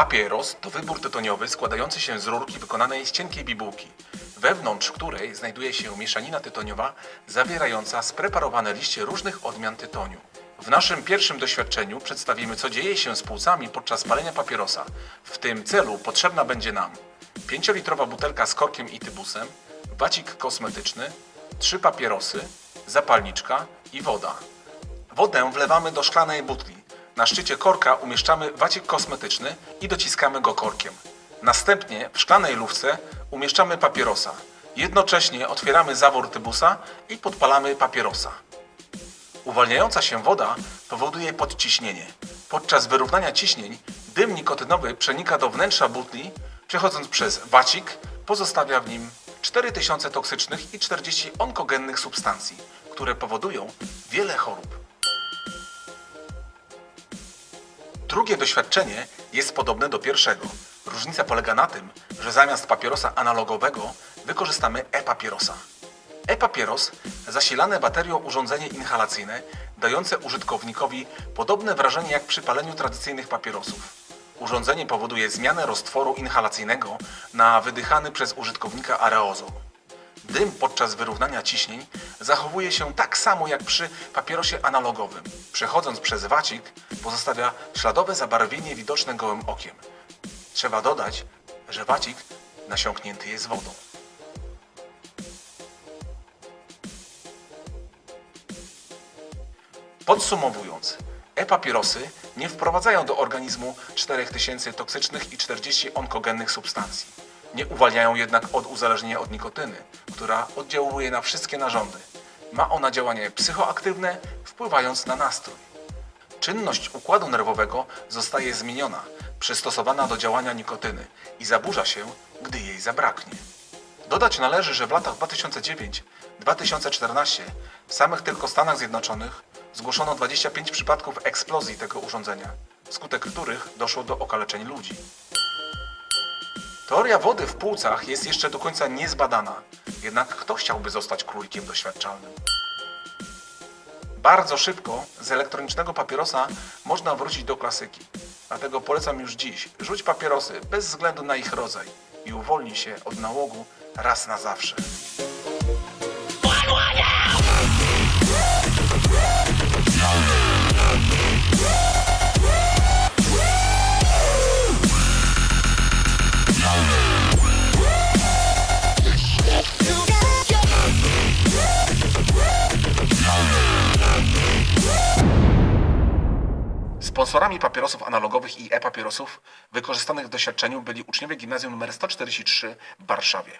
Papieros to wybór tytoniowy składający się z rurki wykonanej z cienkiej bibułki, wewnątrz której znajduje się mieszanina tytoniowa zawierająca spreparowane liście różnych odmian tytoniu. W naszym pierwszym doświadczeniu przedstawimy, co dzieje się z płucami podczas palenia papierosa. W tym celu potrzebna będzie nam 5-litrowa butelka z korkiem i tybusem, wacik kosmetyczny, trzy papierosy, zapalniczka i woda. Wodę wlewamy do szklanej butli. Na szczycie korka umieszczamy wacik kosmetyczny i dociskamy go korkiem. Następnie w szklanej lufce umieszczamy papierosa. Jednocześnie otwieramy zawór tybusa i podpalamy papierosa. Uwalniająca się woda powoduje podciśnienie. Podczas wyrównania ciśnień dym nikotynowy przenika do wnętrza butli, przechodząc przez wacik, pozostawia w nim 4000 toksycznych i 40 onkogennych substancji, które powodują wiele chorób. Drugie doświadczenie jest podobne do pierwszego. Różnica polega na tym, że zamiast papierosa analogowego wykorzystamy e-papierosa. E-papieros zasilane baterią urządzenie inhalacyjne dające użytkownikowi podobne wrażenie jak przy paleniu tradycyjnych papierosów. Urządzenie powoduje zmianę roztworu inhalacyjnego na wydychany przez użytkownika aerozol. Dym podczas wyrównania ciśnień zachowuje się tak samo jak przy papierosie analogowym. Przechodząc przez wacik pozostawia śladowe zabarwienie widoczne gołym okiem. Trzeba dodać, że wacik nasiąknięty jest wodą. Podsumowując, e-papierosy nie wprowadzają do organizmu 4000 toksycznych i 40 onkogennych substancji. Nie uwalniają jednak od uzależnienia od nikotyny, która oddziałuje na wszystkie narządy. Ma ona działanie psychoaktywne, wpływając na nastrój. Czynność układu nerwowego zostaje zmieniona, przystosowana do działania nikotyny i zaburza się, gdy jej zabraknie. Dodać należy, że w latach 2009-2014 w samych tylko Stanach Zjednoczonych zgłoszono 25 przypadków eksplozji tego urządzenia, wskutek których doszło do okaleczeń ludzi. Teoria wody w płucach jest jeszcze do końca niezbadana, jednak kto chciałby zostać królikiem doświadczalnym? Bardzo szybko z elektronicznego papierosa można wrócić do klasyki. Dlatego polecam już dziś rzuć papierosy bez względu na ich rodzaj i uwolnij się od nałogu raz na zawsze. Sponsorami papierosów analogowych i e-papierosów wykorzystanych w doświadczeniu byli uczniowie gimnazjum nr 143 w Warszawie.